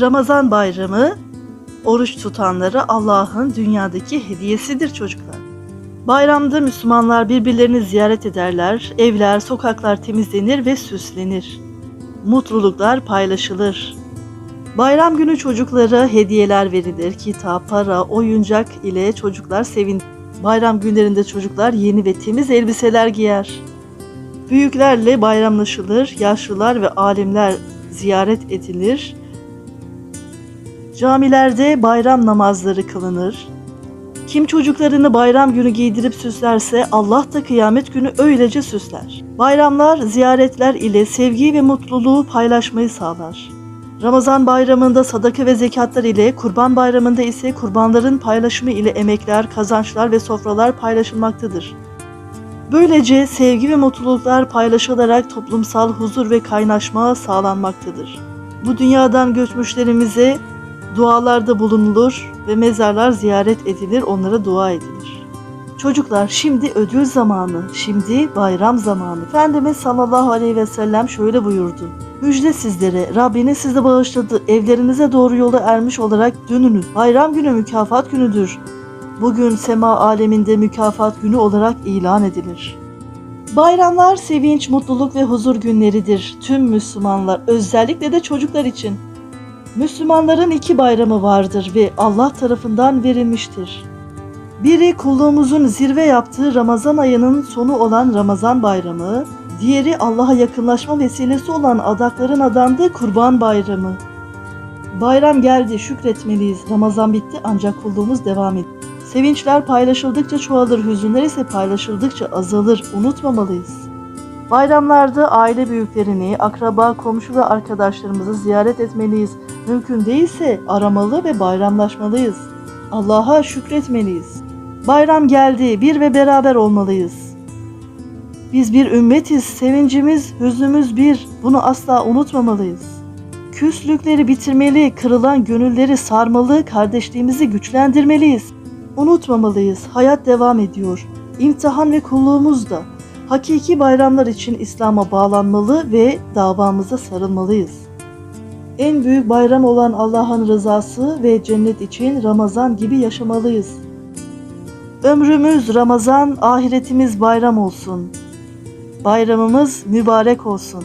Ramazan bayramı oruç tutanlara Allah'ın dünyadaki hediyesidir çocuklar. Bayramda Müslümanlar birbirlerini ziyaret ederler, evler, sokaklar temizlenir ve süslenir. Mutluluklar paylaşılır. Bayram günü çocuklara hediyeler verilir. Kitap, para, oyuncak ile çocuklar sevin. Bayram günlerinde çocuklar yeni ve temiz elbiseler giyer. Büyüklerle bayramlaşılır, yaşlılar ve alimler ziyaret edilir. Camilerde bayram namazları kılınır. Kim çocuklarını bayram günü giydirip süslerse Allah da kıyamet günü öylece süsler. Bayramlar ziyaretler ile sevgi ve mutluluğu paylaşmayı sağlar. Ramazan bayramında sadaka ve zekatlar ile, kurban bayramında ise kurbanların paylaşımı ile emekler, kazançlar ve sofralar paylaşılmaktadır. Böylece sevgi ve mutluluklar paylaşılarak toplumsal huzur ve kaynaşma sağlanmaktadır. Bu dünyadan göçmüşlerimize dualarda bulunulur ve mezarlar ziyaret edilir, onlara dua edilir. Çocuklar şimdi ödül zamanı, şimdi bayram zamanı. Efendimiz sallallahu aleyhi ve sellem şöyle buyurdu. Müjde sizlere, Rabbiniz sizi bağışladı, evlerinize doğru yola ermiş olarak dönünüz. Bayram günü mükafat günüdür. Bugün sema aleminde mükafat günü olarak ilan edilir. Bayramlar sevinç, mutluluk ve huzur günleridir. Tüm Müslümanlar, özellikle de çocuklar için. Müslümanların iki bayramı vardır ve Allah tarafından verilmiştir. Biri kulluğumuzun zirve yaptığı Ramazan ayının sonu olan Ramazan bayramı, diğeri Allah'a yakınlaşma vesilesi olan adakların adandığı Kurban bayramı. Bayram geldi, şükretmeliyiz. Ramazan bitti ancak kulluğumuz devam ediyor. Sevinçler paylaşıldıkça çoğalır, hüzünler ise paylaşıldıkça azalır. Unutmamalıyız. Bayramlarda aile büyüklerini, akraba, komşu ve arkadaşlarımızı ziyaret etmeliyiz. Mümkün değilse aramalı ve bayramlaşmalıyız. Allah'a şükretmeliyiz. Bayram geldi, bir ve beraber olmalıyız. Biz bir ümmetiz, sevincimiz, hüznümüz bir. Bunu asla unutmamalıyız. Küslükleri bitirmeli, kırılan gönülleri sarmalı, kardeşliğimizi güçlendirmeliyiz. Unutmamalıyız, hayat devam ediyor. İmtihan ve kulluğumuz da. Hakiki bayramlar için İslam'a bağlanmalı ve davamıza sarılmalıyız. En büyük bayram olan Allah'ın rızası ve cennet için Ramazan gibi yaşamalıyız. Ömrümüz Ramazan, ahiretimiz bayram olsun. Bayramımız mübarek olsun.